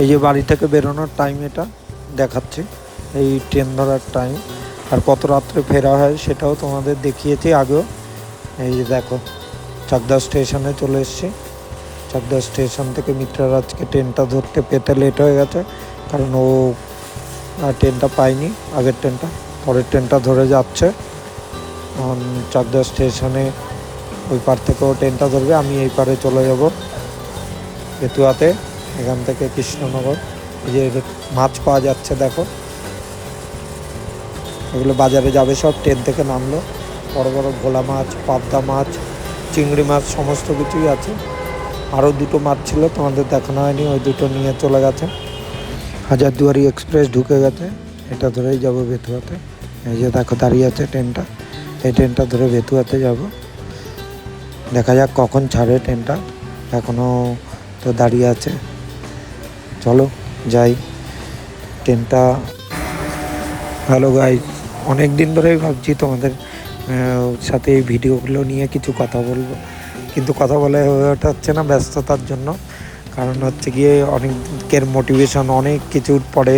এই যে বাড়ি থেকে বেরোনোর টাইম এটা দেখাচ্ছি। এই ট্রেন ধরার টাইম আর কত রাত্রে ফেরা হয় সেটাও তোমাদের দেখিয়েছি আগেও। এই যে দেখো, চাকদা স্টেশনে চলে এসেছি। চাকদা স্টেশন থেকে মিত্রার আজকে ট্রেনটা ধরতে পেতে লেট হয়ে গেছে। কারণ ও ট্রেনটা পায়নি, আগের ট্রেনটা পরের ট্রেনটা ধরে যাচ্ছে। চাকদা স্টেশনে ওই পার থেকেও ট্রেনটা ধরবে, আমি এই পারে চলে যাব। বেতুয়াতে। এখান থেকে কৃষ্ণনগর, এই যে মাছ পাওয়া যাচ্ছে দেখো। এগুলো বাজারে যাবে সব, ট্রেন থেকে নামলো। বড় বড় ভোলা মাছ, পাবদা মাছ, চিংড়ি মাছ, সমস্ত কিছুই আছে। আরও দুটো মাছ ছিল, তোমাদের দেখানো হয়নি, ওই দুটো নিয়ে চলে গেছে। হাজারদুয়ারি এক্সপ্রেস ঢুকে গেছে, এটা ধরেই যাব বেতুয়াতে। এই যে দেখো দাঁড়িয়ে আছে ট্রেনটা, এই ট্রেনটা ধরে বেতুয়াতে যাব। দেখা যাক কখন ছাড়ে ট্রেনটা এখনও তো দাঁড়িয়ে আছে। চলো যাই। ট্রেনটা হ্যালো গাই। অনেক দিন ধরেই ভাবছি তোমাদের সাথে এই ভিডিওগুলো নিয়ে কিছু কথা বলব। কিন্তু কথা বলে হয়ে ওঠাচ্ছে না ব্যস্ততার জন্য। কারণ হচ্ছে গিয়ে অনেকের মোটিভেশন অনেক কিছুর পরে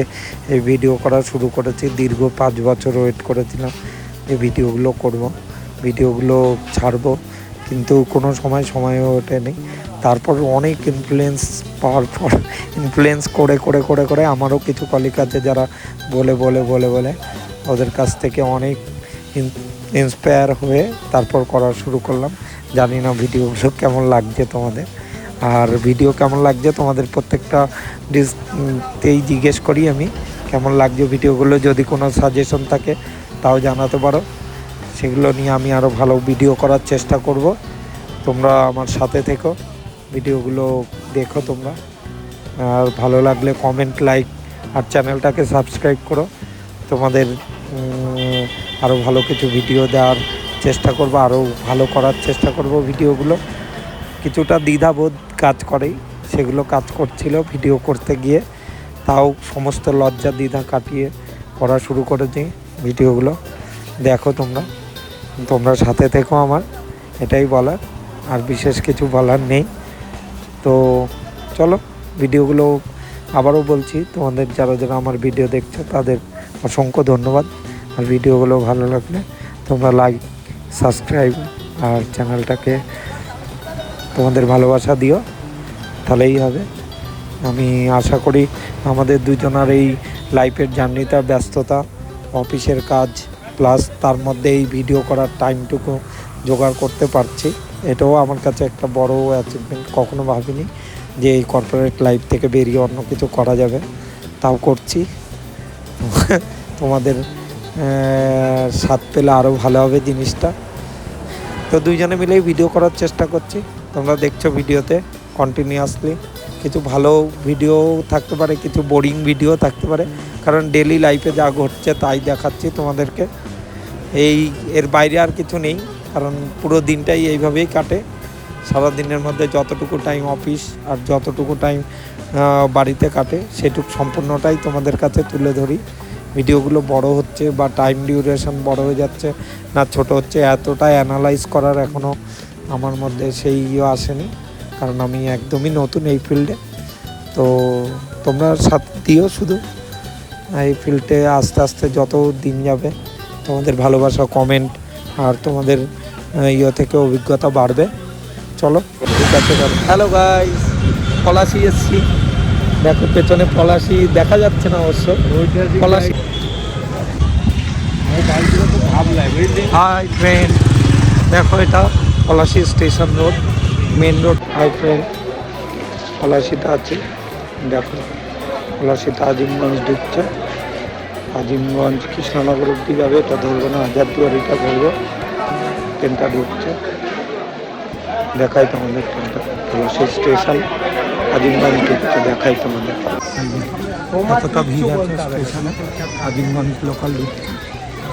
এই ভিডিও করা শুরু করেছি। দীর্ঘ পাঁচ বছর ওয়েট করেছিলাম এই ভিডিওগুলো করব ভিডিওগুলো ছাড়বো। কিন্তু কোনো সময় সময় ওঠেনি। তারপর অনেক ইনফ্লুয়েন্স পাওয়ার পর ইনফ্লুয়েন্স করে করে করে করে আমারও কিছু কলিগ আছে যারা বলে বলে বলে বলে ওদের কাছ থেকে অনেক ইন্সপায়ার হয়ে তারপর করা শুরু করলাম। জানি না ভিডিওগুলো কেমন লাগছে তোমাদের। আর ভিডিও কেমন লাগছে তোমাদের প্রত্যেকটা ডিসতেই জিজ্ঞেস করি আমি। কেমন লাগছে ভিডিওগুলো যদি কোনো সাজেশন থাকে তাও জানাতে পারো। সেগুলো নিয়ে আমি আরও ভালো ভিডিও করার চেষ্টা করব। তোমরা আমার সাথে থেকো ভিডিওগুলো দেখো তোমরা। আর ভালো লাগলে কমেন্ট লাইক আর চ্যানেলটাকে সাবস্ক্রাইব করো। তোমাদের আরও ভালো কিছু ভিডিও দেওয়ার চেষ্টা করব আরও ভালো করার চেষ্টা করব ভিডিওগুলো কিছুটা দ্বিধাবোধ কাজ করেই সেগুলো কাজ করছিল ভিডিও করতে গিয়ে। তাও সমস্ত লজ্জা দ্বিধা কাটিয়ে করা শুরু করেছি ভিডিওগুলো দেখো তোমরা। তোমরা সাথে থেকো আমার, এটাই বলার, আর বিশেষ কিছু বলার নেই। তো চলো, ভিডিওগুলো আবারও বলছি, তোমাদের যারা যারা আমার ভিডিও দেখছ, তাদের অসংখ্য ধন্যবাদ। আর ভিডিওগুলো ভালো লাগলে তোমরা লাইক সাবস্ক্রাইব আর চ্যানেলটাকে তোমাদের ভালোবাসা দিও, তাহলেই হবে। আমি আশা করি আমাদের দুজনার এই লাইফের জার্নিটা, ব্যস্ততা, অফিসের কাজ প্লাস তার মধ্যে এই ভিডিও করার টাইমটুকু জোগাড় করতে পারছি। এটাও আমার কাছে একটা বড় অ্যাচিভমেন্ট কখনো ভাবিনি যে এই কর্পোরেট লাইফ থেকে বেরিয়ে অন্য কিছু করা যাবে। তাও করছি। তোমাদের সাথ পেলে আরও ভালো হবে জিনিসটা। তো দুইজনে মিলেই ভিডিও করার চেষ্টা করছি। তোমরা দেখছ ভিডিওতে কন্টিনিউয়াসলি কিছু ভালো ভিডিও থাকতে পারে, কিছু বোরিং ভিডিও থাকতে পারে। কারণ ডেলি লাইফে যা ঘটছে তাই দেখাচ্ছি তোমাদেরকে। এই, এর বাইরে আর কিছু নেই, কারণ পুরো দিনটাই এইভাবেই কাটে। সারা দিনের মধ্যে যতটুকু টাইম অফিস আর যতটুকু টাইম বাড়িতে কাটে, সেটুকু সম্পূর্ণটাই তোমাদের কাছে তুলে ধরি। ভিডিওগুলো বড় হচ্ছে বা টাইম ডিউরেশন বড় হয়ে যাচ্ছে, না ছোট হচ্ছে এতটা অ্যানালাইজ করার এখনও আমার মধ্যে সেই ইয়ে আসেনি। কারণ আমি একদমই নতুন এই ফিল্ডে। তো তোমরা সাথ দিও শুধু। এই ফিল্ডে আস্তে আস্তে যত দিন যাবে, তোমাদের ভালোবাসা কমেন্ট আর তোমাদের ইয়ে থেকে অভিজ্ঞতা বাড়বে। চলো, ঠিক আছে হ্যালো গাইস পলাশি এসছি। দেখো, পেছনে পলাশি দেখা যাচ্ছে না অবশ্য। পলাশি। হাই ফ্রেন্ড দেখো এটা, Palashi station road. Main road hi friend আছে। দেখো, পলাশিতে আজিমগঞ্জ ঢুকছে। আজিমগঞ্জ কৃষ্ণনগর অব্দি যাবে, এটা ধরবো না, হাজারদুয়ারিটা ধরবো। ট্রেনটা ঢুকছে। দেখাই তোমাদের ট্রেনটা। পলাশি স্টেশন আজিমগঞ্জ ঢুকছে, দেখাই তোমাদের। কতটা ভিড় আছে স্টেশনে, আজিমগঞ্জ লোকাল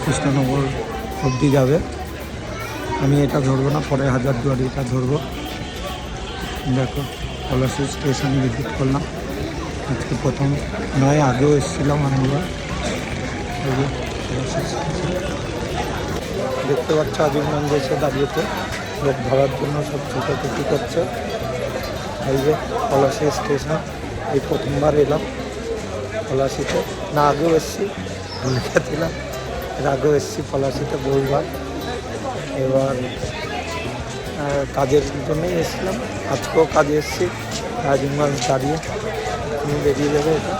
কৃষ্ণনগর অবধি যাবে। আমি এটা ধরবো না, পরে হাজারদুয়ারিটা ধরবো। দেখো পলাশি স্টেশন ভিজিট করলাম। আজকে প্রথম নয়, আগেও এসেছিলাম স্টেশন দেখতে পাচ্ছ আজিমগঞ্জ এসে দাঁড়িয়েছে। লোক ধরার জন্য সব ছোটাছুটি করছে। এই যে পলাশি স্টেশন এই প্রথমবার এলাম পলাশিতে না, আগেও এসেছি, ভুলে গেছিলাম এর আগেও এসেছি পলাশিতে বহুবার। এবার কাজের জন্যই এসেছিলাম। আজকেও কাজে এসেছি। রাজিমগঞ্জ দাঁড়িয়ে তুমি বেরিয়ে যাবে এটা।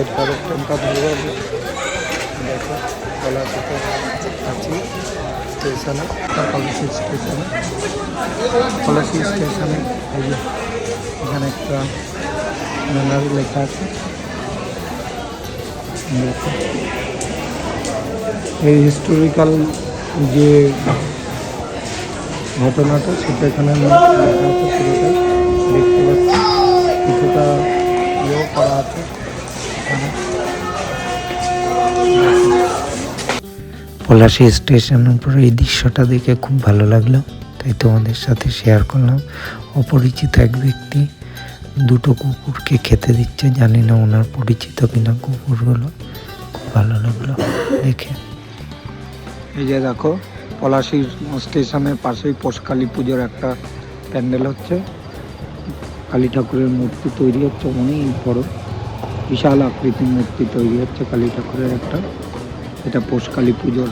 এরপরে ট্রেনটা ধরবো দেখো পলাশিতে আছি স্টেশনে। পলাশি স্টেশনে। পলাশি স্টেশনে এই যে এখানে একটা ব্যানার লেখা আছে। এই হিস্টোরিক্যাল যে ঘটনাটা সেটা এখানে দেখতে পাচ্ছি। কিছুটা ইয়েও করা আছে। এখানে পলাশী স্টেশনের উপর এই দৃশ্যটা দেখে খুব ভালো লাগল। তাই তোমাদের সাথে শেয়ার করলাম। অপরিচিত এক ব্যক্তি দুটো কুকুরকে খেতে দিচ্ছে। জানি না ওনার পরিচিত কিনা কুকুরগুলো। খুব ভালো লাগল দেখে। এই যে দেখো পলাশির স্টেশনের পাশেই পোষকালী পুজোর একটা প্যান্ডেল হচ্ছে। কালী ঠাকুরের মূর্তি তৈরি হচ্ছে, অনেক বড়। বিশাল আকৃতির মূর্তি তৈরি হচ্ছে কালী ঠাকুরের একটা। এটা পোষকালী পুজোর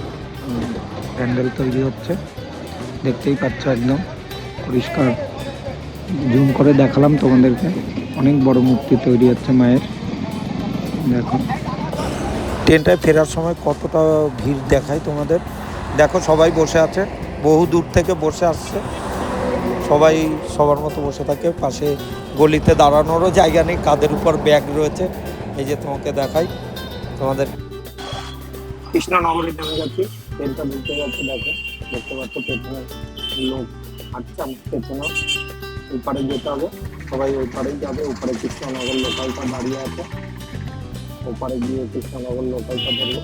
প্যান্ডেল তৈরি হচ্ছে। দেখতেই পাচ্ছ একদম পরিষ্কার। জুম করে দেখালাম তোমাদেরকে। অনেক বড় মূর্তি তৈরি হচ্ছে মায়ের। দেখো। ট্রেনটায় ফেরার সময় কতটা ভিড় দেখায় তোমাদের? দেখো, সবাই বসে আছে। বহু দূর থেকে বসে আসছে। সবাই সবার মতো বসে থাকে। পাশে গলিতে দাঁড়ানোরও জায়গা নেই। কাদের উপর ব্যাগ রয়েছে, এই যে তোমাকে দেখাই। তোমাদের কৃষ্ণনগরে নেমে যাচ্ছি, ট্রেনটা ঢুকে যাচ্ছে দেখো। দেখতে পাচ্ছ, পেছনে লোক হাঁটছে আমি পেছনে। ওই পারে যেতে হবে। সবাই ওই পারেই যাবে। ওপারে কৃষ্ণনগর লোকালটা দাঁড়িয়ে আছে। ওপারে গিয়ে কৃষ্ণনগর লোকালটা ধরবো।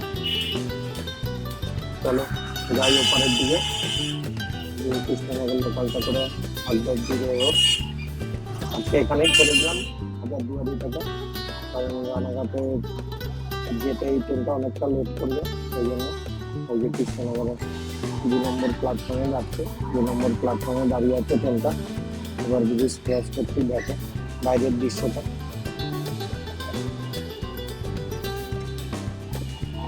চলো। যাই ওপারের দিকে। কৃষ্ণনগর লোকালটা করে হালদার দিকে আজকে এখানেই করে দিলাম হাজার দুয়ারি থেকে কারণ রানাঘাটে যেতে এই ট্রেনটা অনেকটা লেট করবে ওই জন্য ওই যে কৃষ্ণনগরে দু নম্বর প্ল্যাটফর্মে যাচ্ছে। দু নম্বর প্ল্যাটফর্মে দাঁড়িয়ে আছে ট্রেনটা। এবার যদি স্ক্র্যাচ করতে দেখে বাইরের দৃশ্যটা।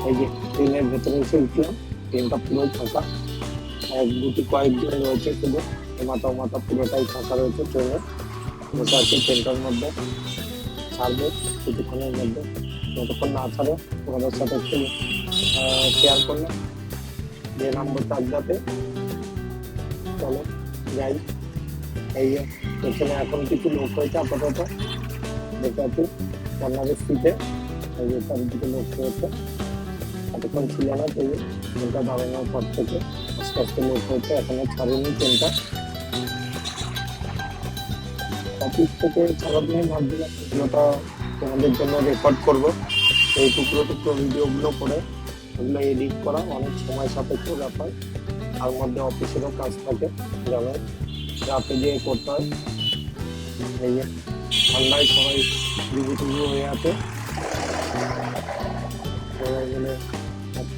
এই যে ট্রেনের ভেতরে এসে উঠলাম। ট্রেনটা পুরো ফাঁকা। এক, দুটি কয়েকজন রয়েছে শুধু। মাথা মাথা পুরোটাই ফাঁকা রয়েছে ট্রেনে। বসে আছে ট্রেনটার মধ্যে। ছাড়বে কিছুক্ষণের মধ্যে। যতক্ষণ না ছাড়ে, তোমাদের সাথে একটু শেয়ার করলাম যে নম্বর চার্জাতে চলো যাই। এই এখানে এখন কিছু লোক হয়েছে আপাতত। দেখতে পাচ্ছি কর্নারের সিটে এই যে চারিদিকে লোক হয়েছে এতক্ষণ ছিল না তো ট্রেনটা দাঁড়ানোর পর থেকে আস্তে আস্তে লোক হয়েছে, এখনও ছাড়েনি ট্রেনটা অফিস থেকে ছাড়ার জন্য ভাবছিলাম এগুলোটা তোমাদের জন্য রেকর্ড করব। এই টুকরো টুকরো ভিডিওগুলো করে ওগুলো এডিট করা অনেক সময় সাপেক্ষ ব্যাপার। তার মধ্যে অফিসেরও কাজ থাকে যেমন রাতে গিয়ে করতে হয়। এই ঠান্ডায় সবাই টুবু হয়ে আছে। সবাই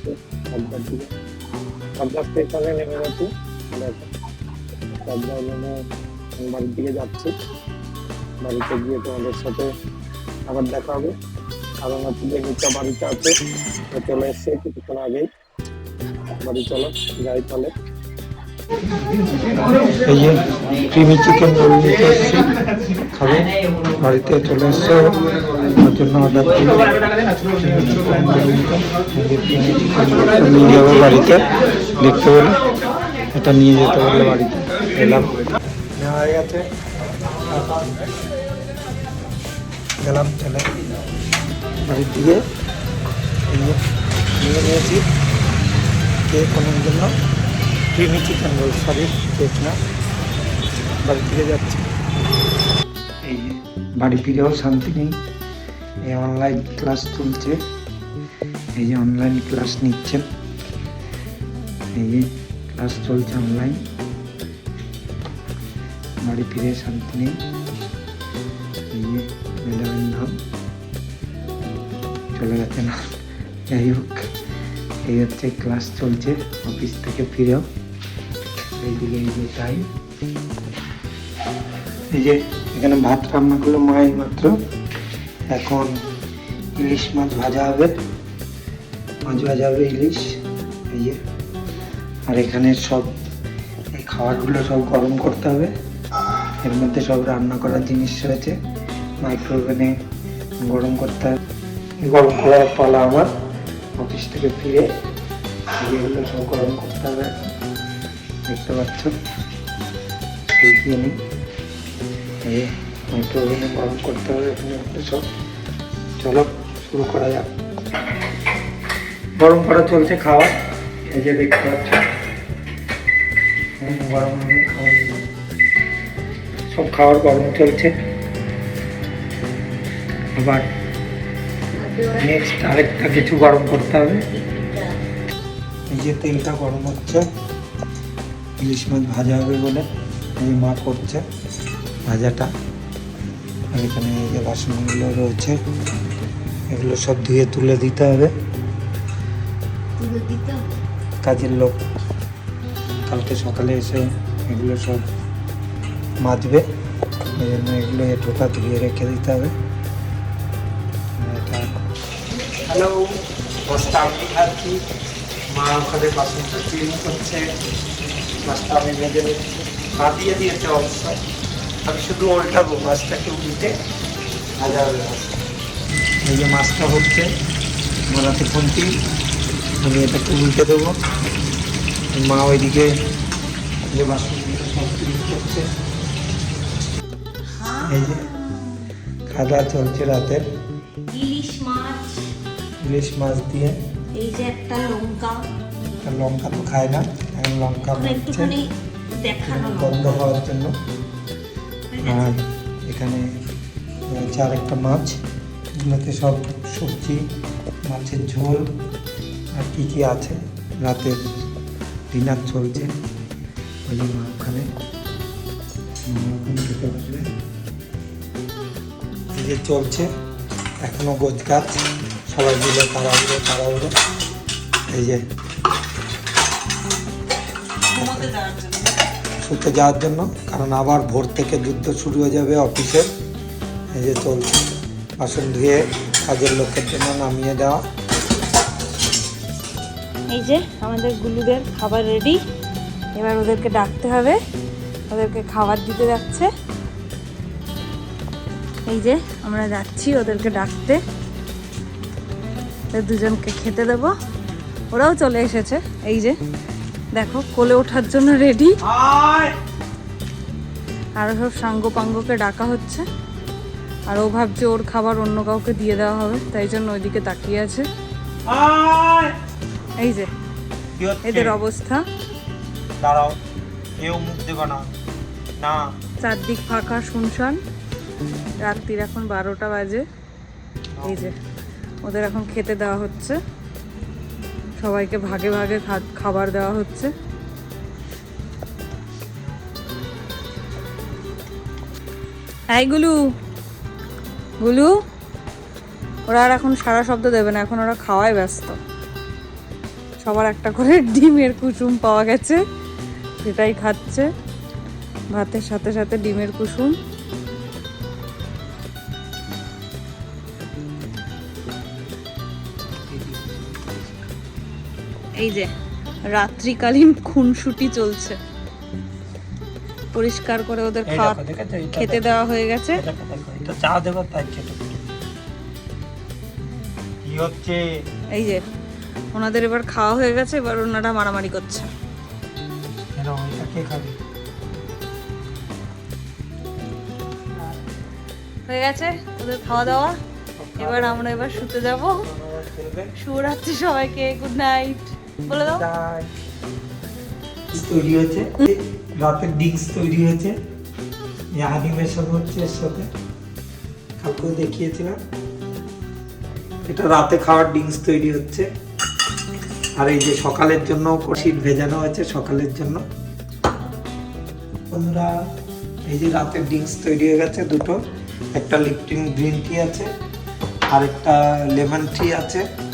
আসছে সাতটার দিকে সাতটা স্টেশনে নেমে গেছি নেমে আমি বাড়ির দিকে যাচ্ছি বাড়িতে গিয়ে তোমাদের সাথে আবার দেখা হবে কারণ হচ্ছে যে বাড়িতে আছে চলে এসছে কিছুক্ষণ আগেই বাড়ি চলো যাই তাহলে এই যে ক্রিমি চিকেন নিতে এসছি, খাবে। বাড়িতে চলে এসছে। জন্য অর্ডার নিয়ে যাব বাড়িতে দেখতে পেলে এটা নিয়ে যেতে পারলে বাড়িতে এলাম। গেলাম চলে বাড়ির দিকে নিয়ে নিয়েছি। কেক ওনার জন্য। Creamy chicken roll, sorry, cake না। বাড়ি ফিরে যাচ্ছি। এই বাড়ি ফিরেও শান্তি নেই। এই অনলাইন ক্লাস চলছে। এই যে অনলাইন ক্লাস নিচ্ছেন। এই যে ক্লাস চলছে অনলাইন বাড়ি ফিরে শান্তি নেই। এই যে চলে গেছে না। যাই হোক, এই হচ্ছে ক্লাস চলছে অফিস থেকে ফিরেও। এইদিকে এই যে টাইম এই যে এখানে ভাত রান্না করল মা এই মাত্র এখন ইলিশ মাছ ভাজা হবে। মাছ ভাজা হবে ইলিশ, এই যে। আর এখানে সব এই খাবারগুলো সব গরম করতে হবে। এর মধ্যে সব রান্না করার জিনিস রয়েছে। মাইক্রোওভেনে গরম করতে হবে। গরম করার পালা আমার। অফিস থেকে ফিরে এগুলো সব গরম করতে হবে। দেখতে পাচ্ছ? দেখিয়ে নিই গরম করতে হবে সব। চলো, শুরু করা যাক। গরম করা চলছে খাওয়া। এই যে দেখতে পাচ্ছ। গরম সব খাওয়ার গরম চলছে। আবার নেক্সট আরেকটা কিছু গরম করতে হবে। এই যে তেলটা গরম হচ্ছে। ইলিশ মাছ ভাজা হবে বলে। এই মা করছে ভাজাটা। আর এখানে এই যে বাসনগুলো রয়েছে এগুলো সব ধুয়ে তুলে দিতে হবে। কাজের লোক কালকে সকালে এসে এগুলো সব মাজবে। এই জন্য এগুলো এটোটা ধুয়ে রেখে দিতে হবে। হ্যালো মাছটা আমি খাচ্ছি। মা ওখানে বাসনটা ক্লিন করছে। মাছটা আমি ভেজে নিচ্ছি। দিয়ে দিয়েছে অবশ্য। আমি শুধু উল্টাবো মাছটাকে উল্টে ভাজা হবে এই যে মাছটা হচ্ছে মারাতে খুন্তি আমি এটাকে উল্টে দেবো। মা ওইদিকে যে সব এই যে খাওয়া চলছে রাতের। ইলিশ মাছ। ইলিশ মাছ দিয়ে এই যে একটা লঙ্কা। আর লঙ্কা তো খায় না এখন লঙ্কা একটুখানি দেখানো গন্ধ হওয়ার জন্য। আর এখানে রয়েছে আরেকটা মাছ। এগুলোতে সব সবজি, মাছের ঝোল, আর কী কী আছে? রাতের ডিনার চলছে। ওই মা ওখানে এই যে চলছে। এখনও গোছ গাছ। সবাই মিলে তাড়াহুড়ো তাড়াহুড়ো। এই যে। শুতে যাওয়ার জন্য, কারণ আবার ভোর থেকে যুদ্ধ শুরু হয়ে যাবে অফিসের এই যে চলছে। বাসন ধুয়ে কাজের লোকের জন্য নামিয়ে দেওয়া। এই যে আমাদের গুলুদের খাবার রেডি এবার ওদেরকে ডাকতে হবে। ওদেরকে খাবার দিতে যাচ্ছে। এই যে আমরা যাচ্ছি ওদেরকে ডাকতে। দুজনকে খেতে দেব। ওরাও চলে এসেছে। এই যে দেখো কোলে ওঠার জন্য রেডি আর সব সাঙ্গ পাঙ্গকে ডাকা হচ্ছে। আর ও ভাবছে ওর খাবার অন্য কাউকে দিয়ে দেওয়া হবে তাই জন্য ওইদিকে তাকিয়ে আছে। এই যে এদের অবস্থা। দাঁড়াও মুখ দেবে না। না। চারদিক ফাঁকা শুনশান। রাত্রির এখন বারোটা বাজে। এই যে ওদের এখন খেতে দেওয়া হচ্ছে। সবাইকে ভাগে ভাগে খাবার দেওয়া হচ্ছে। এই গুলু গুলু, ওরা আর এখন সারা শব্দ দেবে না, এখন ওরা খাওয়ায় ব্যস্ত। সবার একটা করে ডিমের কুসুম পাওয়া গেছে, সেটাই খাচ্ছে। ভাতের সাথে সাথে ডিমের কুসুম। এই যে রাত্রিকালীন খুনসুটি চলছে। পরিষ্কার করে ওদের খাওয়া খেতে দেওয়া হয়ে গেছে। চা দেবো তাই হচ্ছে? এই যে ওনাদের এবার খাওয়া হয়ে গেছে এবার ওনারা মারামারি করছে। হয়ে গেছে ওদের খাওয়া দাওয়া। এবার আমরা এবার শুতে যাব। শুভরাত্রি সবাইকে গুড নাইট বলে দাও। তৈরি হয়েছে? রাতের ডিক্স তৈরি হয়েছে। অ্যানিমেশন হচ্ছে এর সাথে। কালকেও দেখিয়েছিলাম। এটা রাতে খাওয়ার ডিংস তৈরি হচ্ছে। আর এই যে সকালের জন্য কষিট ভেজানো হয়েছে সকালের জন্য। বন্ধুরা এই যে রাতের ডিংস তৈরি হয়ে গেছে দুটো। একটা লিপটিন গ্রিন টি আছে আর একটা লেমন টি আছে।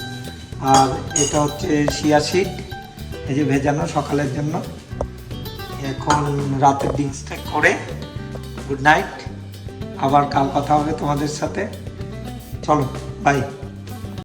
আর এটা হচ্ছে সিড এই যে ভেজানো সকালের জন্য। এখন রাতের ডিংসটা করে গুড নাইট আবার কাল কথা হবে তোমাদের সাথে। চলো বাই